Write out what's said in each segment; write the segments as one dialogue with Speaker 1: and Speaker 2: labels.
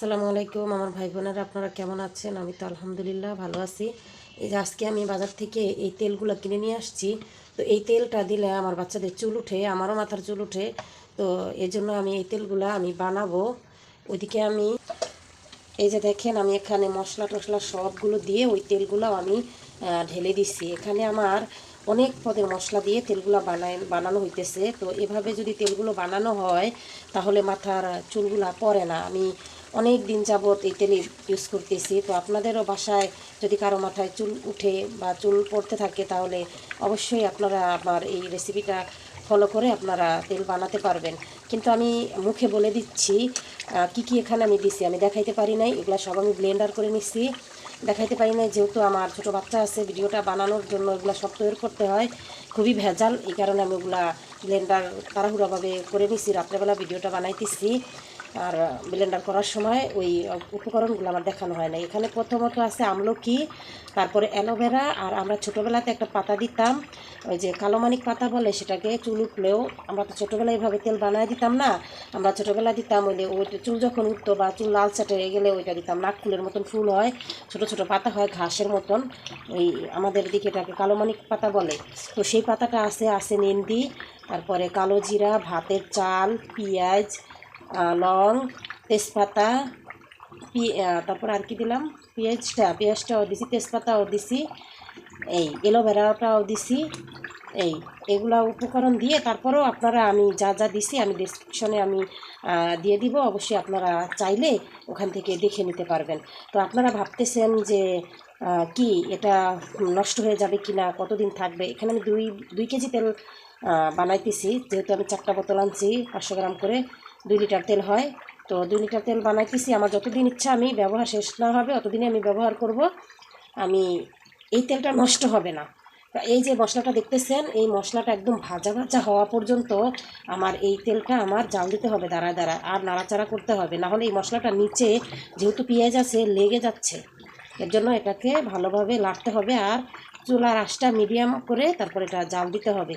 Speaker 1: আসসালামু আলাইকুম আমার ভাই বোনেরা, আপনারা কেমন আছেন? আমি তো আলহামদুলিল্লাহ ভালো আছি। এই যে আজকে আমি বাজার থেকে এই তেলগুলো কিনে নিয়ে আসছি। তো এই তেলটা দিলে আমার বাচ্চাদের চুল উঠে, আমারও মাথার চুল উঠে। তো এই জন্য আমি এই তেলগুলো আমি বানাবো। ওইদিকে আমি, এই যে দেখেন আমি এখানে মশলা টশলা সবগুলো দিয়ে ওই তেলগুলো আমি ঢেলে দিচ্ছি এখানে আমার অনেক পদের মশলা দিয়ে তেলগুলো বানায়, বানানো হইতেছে। তো এভাবে যদি তেলগুলো বানানো হয়, তাহলে মাথার চুলগুলা পড়ে না। আমি অনেক দিন যাবৎ এই তেল ইউজ করতেছি। তো আপনাদেরও বাসায় যদি কারও মাথায় চুল উঠে বা চুল পড়তে থাকে, তাহলে অবশ্যই আপনারা আমার এই রেসিপিটা ফলো করে আপনারা তেল বানাতে পারবেন। কিন্তু আমি মুখে বলে দিচ্ছি কি কি এখানে আমি দিছি আমি দেখাইতে পারি নাই, এগুলো সব আমি ব্লেন্ডার করে নিচ্ছি দেখাইতে পারি নাই, যেহেতু আমার ছোট বাচ্চা আছে, ভিডিওটা বানানোর জন্য এগুলো সব তৈরি করতে হয়। খুবই ভেজাল, এই কারণে আমি ওগুলা ব্লেন্ডার তাড়াহুড়াভাবে করে নিছি, রাত্রেবেলা ভিডিওটা বানাইতেছি। আর ব্লেন্ডার করার সময় ওই উপকরণগুলো আমার দেখানো হয় না এখানে প্রথমত আছে আমলকি, তারপরে অ্যালোভেরা, আর আমরা ছোটোবেলাতে একটা পাতা দিতাম, ওই যে কালোমানিক পাতা বলে সেটাকে চুল উঠলেও আমরা তো ছোটোবেলায় এইভাবে তেল বানায় দিতাম না, আমরা ছোটোবেলা দিতাম ওই ওইটা চুল যখন উঠতো বা চুল লাল চাটে গেলে ওইটা দিতাম। নাক ফুলের মতন ফুল হয়, ছোট ছোট পাতা হয় ঘাসের মতন, ওই আমাদের দিকে এটাকে কালোমানিক পাতা বলে। তো সেই পাতাটা আছে আছে নিন্দি তারপরে কালো জিরা, ভাতের চাল, পেঁয়াজ লং, তেজপাতা তারপর আর কি দিলাম? পেঁয়াজটা পেঁয়াজটাও দিছি, তেজপাতাও দিছি। এই এলোভেরাটাও দিছি। এই, এগুলা উপকরণ দিয়ে তারপরেও আপনারা আমি যা যা দিছি আমি ডিসক্রিপশনে আমি দিয়ে দিব। অবশ্যই আপনারা চাইলে ওখান থেকে দেখে নিতে পারবেন। তো আপনারা ভাবতেছেন যে কি এটা নষ্ট হয়ে যাবে কি না কতদিন থাকবে? এখানে আমি দুই দুই কেজি তেল বানাইতেছি। যেহেতু আমি চারটা বোতল আনছি, পাঁচশো গ্রাম করে। দুই লিটার তেল হয়। তো দুই লিটার তেল বানাইতেছি। আমার যতদিন ইচ্ছা আমি ব্যবহার শেষ না হবে, অতদিনই আমি ব্যবহার করব। আমি এই তেলটা নষ্ট হবে না। এই যে মশলাটা দেখতেছেন, এই মশলাটা একদম ভাজা ভাজা হওয়া পর্যন্ত আমার এই তেলটা আমার জাল দিতে হবে, দাঁড়ায় দাঁড়ায়। আর নাড়াচাড়া করতে হবে। না হলে এই মশলাটা নিচে যেহেতু পেঁয়াজ আছে, লেগে যাচ্ছে। এর জন্য এটাকে ভালোভাবে লাড়তে হবে। আর চুলার আঁচটা মিডিয়াম করে তারপর এটা জাল দিতে হবে।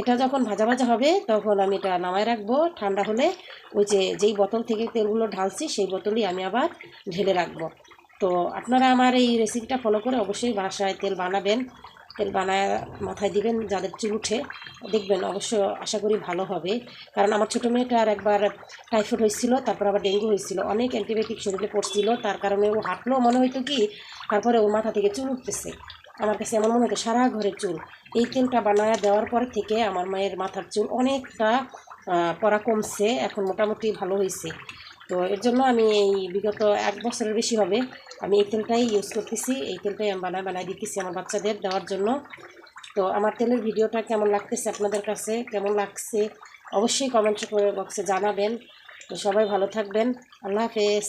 Speaker 1: এটা যখন ভাজা ভাজা হবে, তখন আমি এটা নামায় রাখব। ঠান্ডা হলে ওই যে, যেই বোতল থেকে তেলগুলো ঢালছি, সেই বোতলই আমি আবার ঢেলে রাখব। তো আপনারা আমার এই রেসিপিটা ফলো করে অবশ্যই বাসায় তেল বানাবেন। তেল বানায় মাথায় দিবেন যাদের চুল উঠে। দেখবেন অবশ্য আশা করি ভালো হবে। কারণ আমার ছোটো মেয়েটার একবার টাইফয়েড হয়েছিল, তারপর আবার ডেঙ্গু হয়েছিল। অনেক অ্যান্টিবায়োটিক শরীরে পড়ছিল, তার কারণে ও হাঁটলেও মনে হইতো কি, তারপরে ওর মাথা থেকে চুল উঠতেছে। আমার কাছে এমন মনে হতো সারা ঘরের চুল। এই তেলটা বানায় দেওয়ার পর থেকে আমার মায়ের মাথার চুল অনেকটা পড়া কমছে, এখন মোটামুটি ভালো হয়েছে তো এর জন্য আমি এই বিগত এক বছরের বেশি হবে, আমি এই তেলটাই ইউজ করতেছি, এই তেলটাই আমি বানায় বানায় দিতেছি আমার বাচ্চাদের দেওয়ার জন্য। তো আমার তেলের ভিডিওটা কেমন লাগতেছে আপনাদের কাছে, কেমন লাগছে, অবশ্যই কমেন্ট বক্সে জানাবেন। তো সবাই ভালো থাকবেন, আল্লাহ হাফেজ।